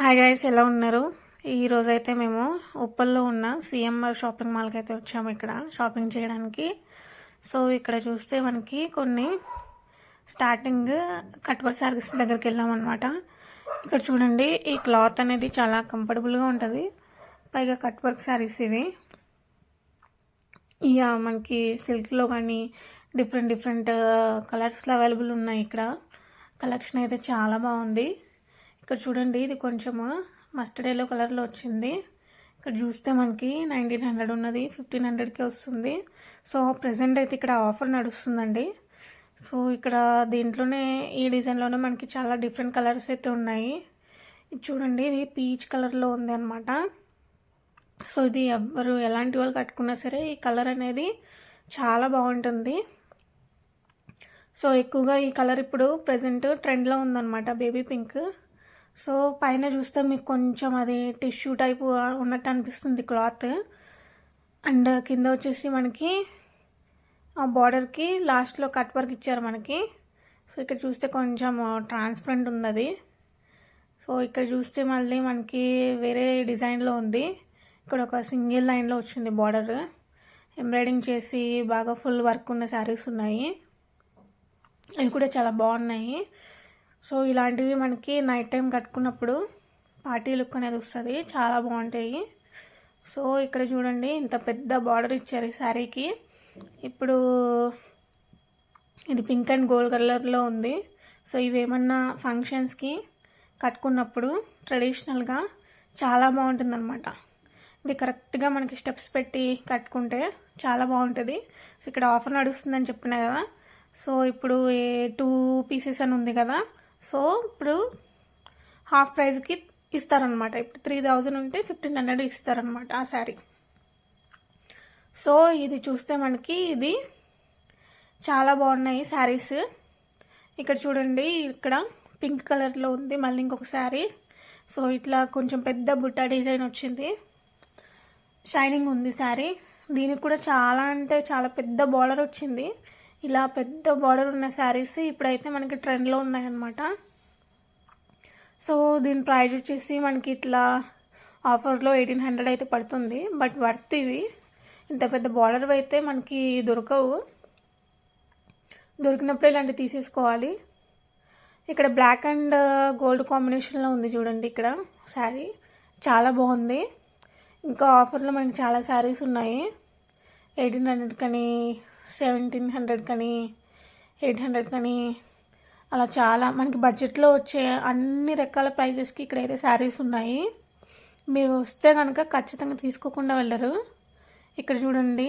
Hi guys ఎలా ఉన్నారు? ఈరోజు అయితే మేము ఉప్పల్లో ఉన్న సిఎంఆర్ షాపింగ్ మాల్కి అయితే వచ్చాము ఇక్కడ షాపింగ్ చేయడానికి. సో ఇక్కడ చూస్తే మనకి కొన్ని స్టార్టింగ్ కట్వర్ సారీస్ దగ్గరికి వెళ్ళాం అనమాట ఇక్కడ చూడండి ఈ క్లాత్ అనేది చాలా కంఫర్టబుల్గా ఉంటుంది. పైగా కట్ వర్క్ శారీస్ ఇవి. ఇక మనకి సిల్క్లో కానీ డిఫరెంట్ డిఫరెంట్ కలర్స్లో అవైలబుల్ ఉన్నాయి ఇక్కడ. కలెక్షన్ అయితే చాలా బాగుంది. ఇక్కడ చూడండి ఇది కొంచెము మస్టర్డ్ ఎల్లో కలర్లో వచ్చింది. ఇక్కడ చూస్తే మనకి నైన్టీన్ హండ్రెడ్ ఉన్నది ఫిఫ్టీన్ హండ్రెడ్కి వస్తుంది. సో ప్రజెంట్ అయితే ఇక్కడ ఆఫర్ నడుస్తుందండి. సో ఇక్కడ దీంట్లోనే ఈ డిజైన్లోనే మనకి చాలా డిఫరెంట్ కలర్స్ అయితే ఉన్నాయి. ఇది చూడండి ఇది పీచ్ కలర్లో ఉంది అనమాట సో ఇది ఎవరు ఎలాంటి వాళ్ళు కట్టుకున్నా సరే ఈ కలర్ అనేది చాలా బాగుంటుంది. సో ఎక్కువగా ఈ కలర్ ఇప్పుడు ప్రజెంట్ ట్రెండ్లో ఉందన్నమాట బేబీ పింక్ సో పైన చూస్తే మీకు కొంచెం అది టిష్యూ టైప్ ఉన్నట్టు అనిపిస్తుంది క్లాత్. అండ్ కింద వచ్చేసి మనకి ఆ బార్డర్కి లాస్ట్లో కట్ వర్క్ ఇచ్చారు మనకి. సో ఇక్కడ చూస్తే కొంచెం ట్రాన్స్పరెంట్ ఉంది అది సో ఇక్కడ చూస్తే మళ్ళీ మనకి వేరే డిజైన్లో ఉంది. ఇక్కడ ఒక సింగిల్ లైన్లో వచ్చింది బార్డర్ ఎంబ్రాయిడింగ్ చేసి బాగా ఫుల్ వర్క్ ఉన్న శారీస్ ఉన్నాయి. అవి కూడా చాలా బాగున్నాయి. సో ఇలాంటివి మనకి నైట్ టైం కట్టుకున్నప్పుడు పార్టీ లుక్ అనేది వస్తుంది. చాలా బాగుంటాయి. సో ఇక్కడ చూడండి ఇంత పెద్ద బార్డర్ ఇచ్చారు ఈ శారీకి. ఇప్పుడు ఇది పింక్ అండ్ గోల్డ్ కలర్లో ఉంది. సో ఇవేమన్నా ఫంక్షన్స్కి కట్టుకున్నప్పుడు ట్రెడిషనల్గా చాలా బాగుంటుందన్నమాట. ఇది కరెక్ట్గా మనకి స్టెప్స్ పెట్టి కట్టుకుంటే చాలా బాగుంటుంది. సో ఇక్కడ ఆఫర్ నడుస్తుందని చెప్పిన కదా. సో ఇప్పుడు టూ పీసెస్ అని ఉంది కదా సో ఇప్పుడు హాఫ్ ప్రైజ్కి ఇస్తారనమాట ఇప్పుడు త్రీ థౌజండ్ ఉంటే ఫిఫ్టీన్ హండ్రెడ్ ఇస్తారనమాట ఆ శారీ. సో ఇది చూస్తే మనకి ఇది చాలా బాగున్నాయి శారీస్. ఇక్కడ చూడండి ఇక్కడ పింక్ కలర్లో ఉంది మళ్ళీ ఇంకొక శారీ. సో ఇట్లా కొంచెం పెద్ద బుట్ట డిజైన్ వచ్చింది. షైనింగ్ ఉంది శారీ. దీనికి కూడా చాలా అంటే చాలా పెద్ద బార్డర్ వచ్చింది. ఇలా పెద్ద బార్డర్ ఉన్న శారీస్ ఇప్పుడైతే మనకి ట్రెండ్లో ఉన్నాయన్నమాట. సో దీని ప్రైజ్ వచ్చేసి మనకి ఇట్లా ఆఫర్లో ఎయిటీన్ హండ్రెడ్ అయితే పడుతుంది. బట్ వర్త్ ఇవి. ఇంత పెద్ద బార్డర్ అయితే మనకి దొరకవు. దొరికినప్పుడు ఇలాంటివి తీసేసుకోవాలి. ఇక్కడ బ్లాక్ అండ్ గోల్డ్ కాంబినేషన్లో ఉంది చూడండి ఇక్కడ శారీ చాలా బాగుంది. ఇంకా ఆఫర్లో మనకి చాలా శారీస్ ఉన్నాయి. ఎయిటీన్ హండ్రెడ్ కానీ సెవెంటీన్ హండ్రెడ్ కానీ ఎయిట్ హండ్రెడ్ కానీ అలా చాలా మనకి బడ్జెట్లో వచ్చే అన్ని రకాల ప్రైజెస్కి ఇక్కడైతే శారీస్ ఉన్నాయి. మీరు వస్తే కనుక ఖచ్చితంగా తీసుకోకుండా వెళ్ళరు. ఇక్కడ చూడండి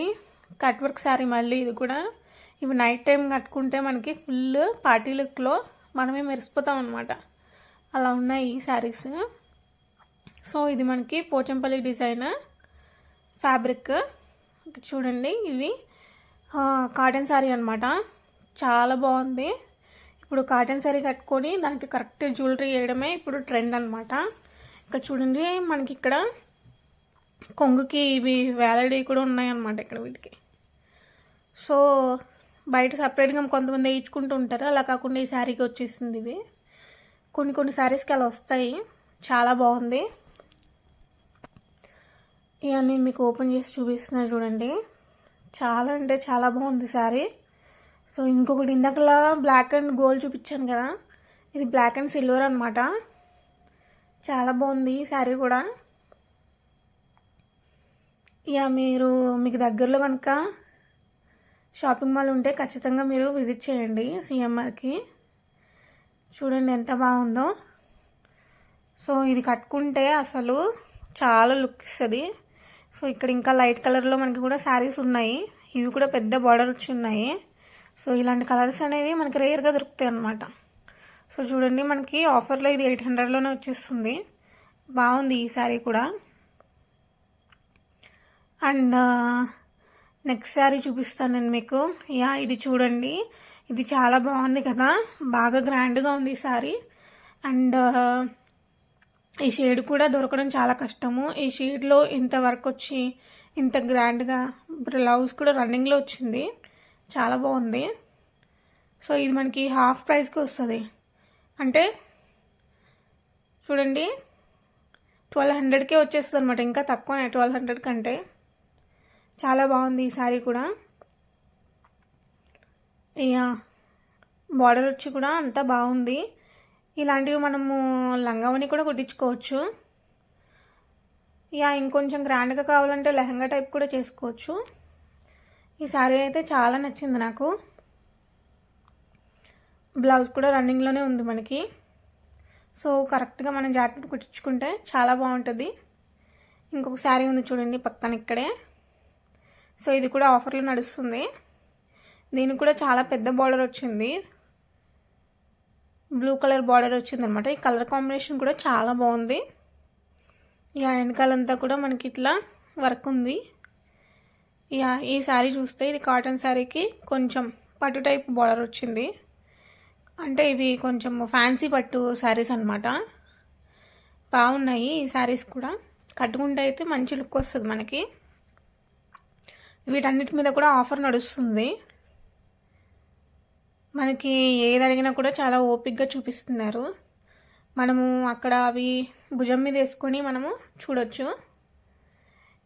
కట్ వర్క్ శారీ మళ్ళీ ఇది కూడా. ఇవి నైట్ టైం కట్టుకుంటే మనకి ఫుల్ పార్టీ లుక్లో మనమే మెరిసిపోతాం అనమాట అలా ఉన్నాయి ఈ శారీస్. సో ఇది మనకి పోచంపల్లి డిజైన్ ఫ్యాబ్రిక్. చూడండి ఇవి. కాటన్ శారీ అనమాట చాలా బాగుంది. ఇప్పుడు కాటన్ శారీ కట్టుకొని దానికి కరెక్ట్ జ్యువెలరీ వేయడమే ఇప్పుడు ట్రెండ్ అనమాట ఇక్కడ చూడండి మనకి ఇక్కడ కొంగుకి ఇవి వ్యాలిడీ కూడా ఉన్నాయన్నమాట ఇక్కడ వీటికి. సో బయట సపరేట్గా కొంతమంది వేయించుకుంటూ ఉంటారు. అలా కాకుండా ఈ శారీకి వచ్చేసింది ఇవి. కొన్ని కొన్ని శారీస్కి అలా వస్తాయి. చాలా బాగుంది. ఇక నేను మీకు ఓపెన్ చేసి చూపిస్తున్నా చూడండి. చాలా అంటే చాలా బాగుంది శారీ. సో ఇంకొకటి ఇందాకలా బ్లాక్ అండ్ గోల్డ్ చూపించాను కదా. ఇది బ్లాక్ అండ్ సిల్వర్ అనమాట చాలా బాగుంది ఈ శారీ కూడా. ఇక మీరు మీకు దగ్గరలో కనుక షాపింగ్ మాల్ ఉంటే ఖచ్చితంగా మీరు విజిట్ చేయండి సిఎంఆర్కి. చూడండి ఎంత బాగుందో. సో ఇది కట్టుకుంటే అసలు చాలా లుక్ ఇస్తుంది. సో ఇక్కడ ఇంకా లైట్ కలర్లో మనకి కూడా శారీస్ ఉన్నాయి. ఇవి కూడా పెద్ద బార్డర్ వచ్చి ఉన్నాయి. సో ఇలాంటి కలర్స్ అనేవి మనకి రేర్గా దొరుకుతాయి అనమాట సో చూడండి మనకి ఆఫర్లో ఇది ఎయిట్ హండ్రెడ్లోనే వచ్చేస్తుంది. బాగుంది ఈ శారీ కూడా. అండ్ నెక్స్ట్ శారీ చూపిస్తాను నేను మీకు. యా ఇది చూడండి. ఇది చాలా బాగుంది కదా. బాగా గ్రాండ్గా ఉంది ఈ శారీ. అండ్ ఈ షేడ్ కూడా దొరకడం చాలా కష్టము. ఈ షేడ్లో ఇంత వర్క్ వచ్చి ఇంత గ్రాండ్గా బ్లౌజ్ కూడా రన్నింగ్లో వచ్చింది. చాలా బాగుంది. సో ఇది మనకి హాఫ్ ప్రైస్కి వస్తుంది. అంటే చూడండి ట్వెల్వ్ హండ్రెడ్కే వచ్చేస్తుంది అనమాట ఇంకా తక్కువనే ట్వెల్వ్ హండ్రెడ్ కంటే. చాలా బాగుంది ఈ శారీ కూడా. ఇక బార్డర్ వచ్చి కూడా అంతా బాగుంది. ఇలాంటివి మనము లంగావని కూడా కుట్టించుకోవచ్చు. ఇక ఇంకొంచెం గ్రాండ్గా కావాలంటే లెహంగా టైప్ కూడా చేసుకోవచ్చు. ఈ శారీ అయితే చాలా నచ్చింది నాకు. బ్లౌజ్ కూడా రన్నింగ్లోనే ఉంది మనకి. సో కరెక్ట్గా మనం జాకెట్ కుట్టించుకుంటే చాలా బాగుంటుంది. ఇంకొక శారీ ఉంది చూడండి పక్కన ఇక్కడే. సో ఇది కూడా ఆఫర్లో నడుస్తుంది. దీనికి కూడా చాలా పెద్ద బార్డర్ వచ్చింది. బ్లూ కలర్ బార్డర్ వచ్చింది అనమాట ఈ కలర్ కాంబినేషన్ కూడా చాలా బాగుంది. ఇక వెనకాలంతా కూడా మనకి ఇట్లా వర్క్ ఉంది. ఇక ఈ శారీ చూస్తే ఇది కాటన్ శారీకి కొంచెం పట్టు టైప్ బార్డర్ వచ్చింది. అంటే ఇవి కొంచెం ఫ్యాన్సీ పట్టు శారీస్ అనమాట బాగున్నాయి ఈ శారీస్ కూడా. కట్టుకుంటే అయితే మంచి లుక్ వస్తుంది మనకి. వీటన్నిటి మీద కూడా ఆఫర్ నడుస్తుంది. మనకి ఏది అడిగినా కూడా చాలా ఓపిక్గా చూపిస్తున్నారు. మనము అక్కడ అవి భుజం మీద వేసుకొని మనము చూడొచ్చు.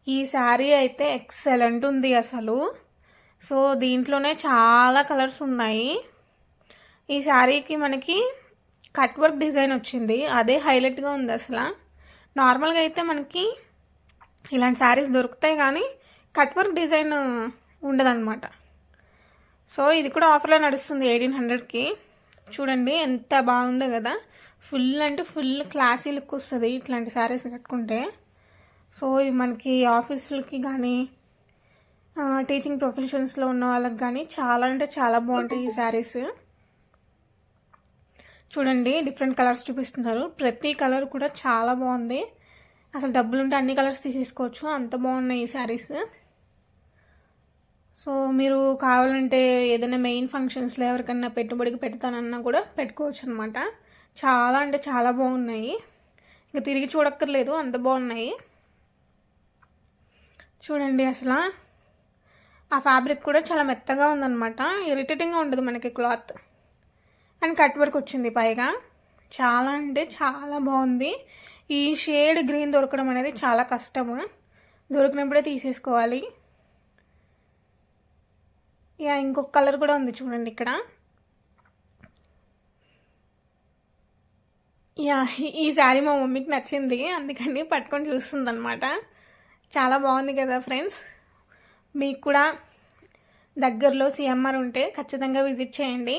ఈ శారీ అయితే ఎక్సలెంట్ ఉంది అసలు. సో దీంట్లోనే చాలా కలర్స్ ఉన్నాయి. ఈ శారీకి మనకి కట్ వర్క్ డిజైన్ వచ్చింది. అదే హైలైట్గా ఉంది అసలు. నార్మల్గా అయితే మనకి ఇలాంటి శారీస్ దొరుకుతాయి కానీ కట్ వర్క్ డిజైన్ ఉండదన్నమాట. సో ఇది కూడా ఆఫర్లో నడుస్తుంది ఎయిటీన్ హండ్రెడ్కి. చూడండి ఎంత బాగుందో కదా. ఫుల్ అంటే ఫుల్ క్లాసీ లుక్ వస్తుంది ఇట్లాంటి శారీస్ కట్టుకుంటే. సో ఇవి మనకి ఆఫీసులకి కానీ టీచింగ్ ప్రొఫెషన్స్లో ఉన్న వాళ్ళకి కానీ చాలా అంటే చాలా బాగుంటాయి ఈ శారీస్. చూడండి డిఫరెంట్ కలర్స్ చూపిస్తున్నారు. ప్రతి కలర్ కూడా చాలా బాగుంది. అసలు డబ్బులు ఉంటే అన్ని కలర్స్ తీసేసుకోవచ్చు. అంత బాగున్నాయి ఈ శారీస్. సో మీరు కావాలంటే ఏదైనా మెయిన్ ఫంక్షన్స్లో ఎవరికన్నా పెట్టుబడికి పెడతానన్నా కూడా పెట్టుకోవచ్చు అనమాట చాలా అంటే చాలా బాగున్నాయి. ఇంకా తిరిగి చూడక్కర్లేదు అంత బాగున్నాయి. చూడండి అసలు. ఆ ఫ్యాబ్రిక్ కూడా చాలా మెత్తగా ఉందన్నమాట. ఇరిటేటింగ్గా ఉండదు మనకి క్లాత్ అండ్ కట్ వర్క్ వచ్చింది పైగా. చాలా అంటే చాలా బాగుంది. ఈ షేడ్ గ్రీన్ దొరకడం అనేది చాలా కష్టము. దొరికినప్పుడే తీసేసుకోవాలి. ఇక ఇంకొక కలర్ కూడా ఉంది చూడండి ఇక్కడ. యా ఈ శారీ మా మమ్మీకి నచ్చింది అందుకని పట్టుకొని చూస్తుంది అనమాట చాలా బాగుంది కదా ఫ్రెండ్స్. మీకు కూడా దగ్గరలో సిఎంఆర్ ఉంటే ఖచ్చితంగా విజిట్ చేయండి.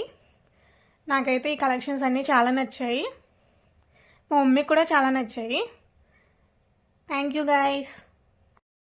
నాకైతే ఈ కలెక్షన్స్ అన్నీ చాలా నచ్చాయి. మా మమ్మీకి కూడా చాలా నచ్చాయి. Thank you guys